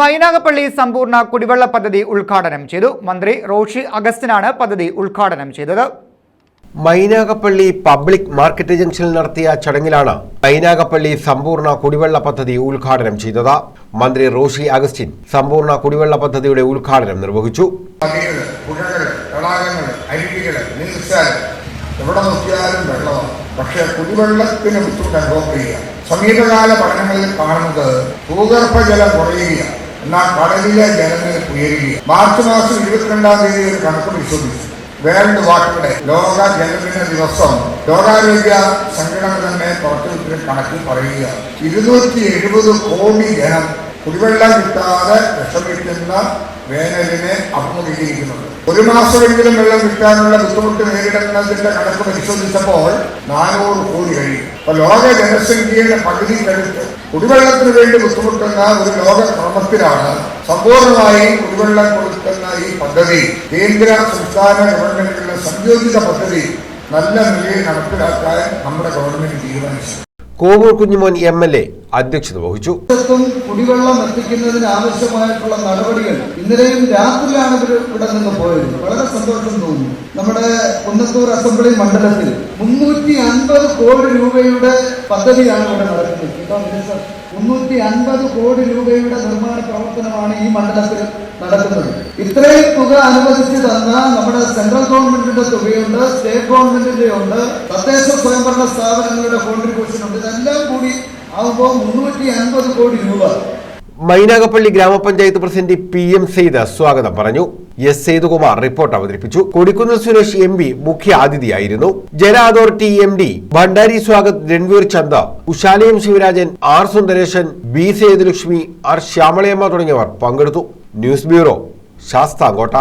മൈനാഗപ്പള്ളി സമ്പൂർണ കുടിവെള്ള പദ്ധതി ഉദ്ഘാടനം ചെയ്തു. മന്ത്രി റോഷി അഗസ്റ്റിനാണ് പദ്ധതി ഉദ്ഘാടനം ചെയ്തത്. മൈനാഗപ്പള്ളി പബ്ലിക് മാർക്കറ്റ് ജംഗ്ഷനിൽ നടത്തിയ ചടങ്ങിലാണ് മൈനാഗപ്പള്ളി സമ്പൂർണ കുടിവെള്ള പദ്ധതി ഉദ്ഘാടനം ചെയ്തത്. മന്ത്രി റോഷി അഗസ്റ്റിൻ സമ്പൂർണ കുടിവെള്ള പദ്ധതിയുടെ ഉദ്ഘാടനം നിർവഹിച്ചു. എവിടെ നോക്കിയാലും വെള്ളമാണ് പക്ഷേ കുടിവെള്ളത്തിന് ബുദ്ധിമുട്ട് അനുഭവപ്പെടുക സമീപകാല പഠനങ്ങളിൽ കാണുന്നത് ഭൂഗർഭജലം കുറയുക എന്നാൽ കടലിലെ ജലനിരപ്പ് ഉയരുകയും മാർച്ച് മാസം ഇരുപത്തിരണ്ടാം തീയതി ഒരു കണക്ക് പരിശോധിച്ചു. വേൾഡ് വാട്ടറുടെ ലോക ജലദിന ദിവസം ലോകാരോഗ്യ സംഘടന തന്നെ പുറത്തുവിട്ടൊരു കണക്കിൽ പറയുക ഇരുന്നൂറ്റി എഴുപത് കോടി ജനം കുടിവെള്ളം കിട്ടാതെ വിഷമിക്കുന്ന വേനലിനെ അഭിമുഖീകരിക്കുന്നുണ്ട് ഒരു മാസമെങ്കിലും വെള്ളം കിട്ടാനുള്ള ബുദ്ധിമുട്ട് നേരിടുന്നതിന്റെ കണക്ക് പരിശോധിച്ചപ്പോൾ നാനൂറ് കോടി കഴിയും അപ്പൊ ലോക ജനസംഖ്യയുടെ പകുതി കരുത്ത് കുടിവെള്ളത്തിന് വേണ്ടി ബുദ്ധിമുട്ടുന്ന ഒരു ലോക ക്രമത്തിലാണ് സമ്പൂർണമായി കുടിവെള്ളം കൊടുക്കുന്ന ഈ പദ്ധതി. കേന്ദ്ര സംസ്ഥാന ഗവൺമെന്റുകളുടെ സംയോജിത പദ്ധതി നല്ല നിലയിൽ നടപ്പിലാക്കാൻ നമ്മുടെ ഗവൺമെന്റ് തീരുമാനിച്ചു. Kovoor Kunjumon M L A അധ്യക്ഷത വഹിച്ചു. കുടിവെള്ളം എത്തിക്കുന്നതിന് ആവശ്യമായിട്ടുള്ള നടപടികൾ ഇന്നലെയും രാത്രിയിലാണ് ഇവിടെ നിന്ന് പോയത്. വളരെ സന്തോഷം തോന്നുന്നു നമ്മുടെ കുന്നത്തൂർ അസംബ്ലി മണ്ഡലത്തിൽ മുന്നൂറ്റി അൻപത് കോടി രൂപയുടെ പദ്ധതിയാണ് ഇവിടെ നടക്കുന്നത്. മുന്നൂറ്റി അൻപത് കോടി രൂപയുടെ നിർമ്മാണ പ്രവർത്തനമാണ് ഈ മണ്ഡലത്തിൽ നടക്കുന്നത്. ഇത്രയും തുക അനുവദിച്ചു തന്ന നമ്മുടെ സെൻട്രൽ ഗവൺമെന്റിന്റെ തുകയുണ്ട് സ്റ്റേറ്റ് ഗവൺമെന്റിന്റെ ഉണ്ട് തദ്ദേശ സ്വയംഭരണ സ്ഥാപനങ്ങളുടെ കോൺട്രിബ്യൂഷൻ ഉണ്ട്. ഇതെല്ലാം കൂടി ആകുമ്പോൾ കോടി രൂപ. മൈനാഗപ്പള്ളി ഗ്രാമപഞ്ചായത്ത് പ്രസിഡന്റ് പി എം സെയ്ദ് സ്വാഗതം പറഞ്ഞു. എസ് സേതുകുമാർ റിപ്പോർട്ട് അവതരിപ്പിച്ചു. കൊടിക്കുന്നിൽ സുരേഷ് എം പി മുഖ്യ അതിഥിയായിരുന്നു ജല authority M D Bhandari Swagat Ranveer Chand Ushalayam Sivarajan R Sundaresan B Sethulakshmi R Shyamalayamma തുടങ്ങിയവർ പങ്കെടുത്തു. News bureau Sasthamkotta.